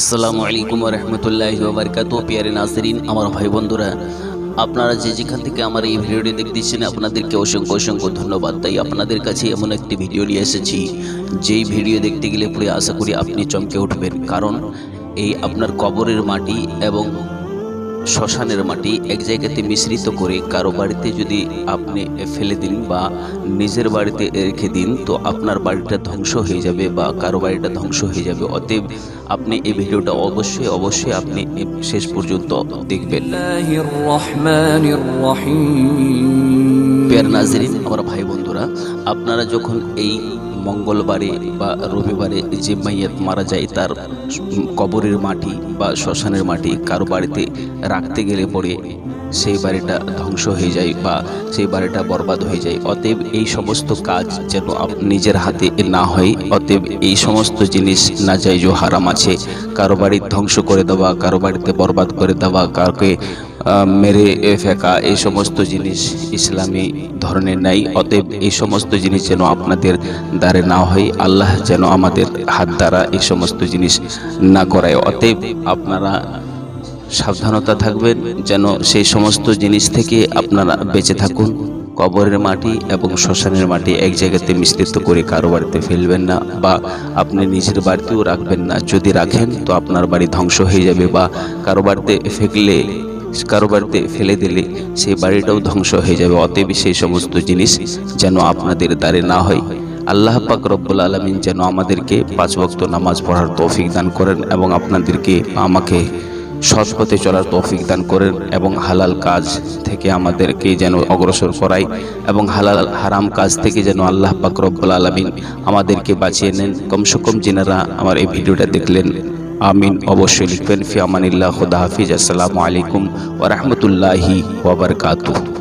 আসসালামু আলাইকুম রহমতুল্লাহ বারকাত পিয়ারে নাসরিন, আমার ভাই বন্ধুরা, আপনারা যে যেখান থেকে আমার এই ভিডিওটি দেখতেছেন, আপনাদেরকে অসংখ্য অসংখ্য ধন্যবাদ। তাই আপনাদের কাছে এমন একটি ভিডিও নিয়ে এসেছি, যেই ভিডিও দেখতে গেলে পরে আশা করি আপনি চমকে উঠবেন। কারণ, এই আপনার কবরের মাটি এবং শ্মশানের মাটি এক জায়গাতে মিশ্রিত করে কারও বাড়িতে যদি আপনি ফেলে দিন বা নিজের বাড়িতে রেখে দিন, তো আপনার বাড়িটা ধ্বংস হয়ে যাবে বা কারও বাড়িটা ধ্বংস হয়ে যাবে। অতএব আপনি এই ভিডিওটা অবশ্যই অবশ্যই আপনি শেষ পর্যন্ত দেখবেন। পেয়ার নাজরিন, আমার ভাই বন্ধুরা আপনারা যখন এই মঙ্গলবারে বা রবিবারে যে মাইয়াত মারা যায় তার কবরের মাটি বা শ্মশানের মাটি কারও বাড়িতে রাখতে গেলে পরে সেই বাড়িটা ধ্বংস হয়ে যায় বা সেই বাড়িটা বরবাদ হয়ে যায়। অতএব এই সমস্ত কাজ যেন নিজের হাতে না হয়, অতএব এই সমস্ত জিনিস না যাই যে হারাম আছে। কারও বাড়ি ধ্বংস করে দেওয়া, কারও বাড়িতে বরবাদ করে দেওয়া, কাউকে মেরে ফেকা এই সমস্ত জিনিস ইসলামী ধরনের নাই। অতএব এই সমস্ত জিনিস যেন আপনাদের দ্বারে না হয়, আল্লাহ যেন আমাদের হাত দ্বারা এই সমস্ত জিনিস না করায়। অতএব আপনারা সাবধানতা থাকবেন, যেন সেই সমস্ত জিনিস থেকে আপনারা বেঁচে থাকুন। কবরের মাটি এবং শ্মশানের মাটি এক জায়গাতে মিশ্রিত করে কারও বাড়িতে ফেলবেন না, বা আপনি নিজের বাড়িতেও রাখবেন না। যদি রাখেন, তো আপনার বাড়ি ধ্বংস হয়ে যাবে, বা কারও বাড়িতে ফেকলে কারও বাড়িতে ফেলে দিলে সেই বাড়িটাও ধ্বংস হয়ে যাবে। অতএব সেই সমস্ত জিনিস যেন আপনাদের দ্বারে না হয়। আল্লাহ পাক রব্বুল আলমিন যেন আমাদেরকে পাঁচ ওয়াক্ত নামাজ পড়ার তৌফিক দান করেন এবং আপনাদেরকে আমাকে সৎ পথে চলার তৌফিক দান করেন এবং হালাল কাজ থেকে আমাদেরকে যেন অগ্রসর করায় এবং হালাল হারাম কাজ থেকে যেন আল্লাহ পাক রব্বুল আলমিন আমাদেরকে বাঁচিয়ে নেন। কমসে কম যেনারা আমার এই ভিডিওটা দেখলেন আমিন। অবশ্যই লিখবেন ফিয়ামানিল্লাহ খুদা হাফিজ। আসসালামু আলাইকুম ওরহমতুল্লাহি ওবরকাতুহ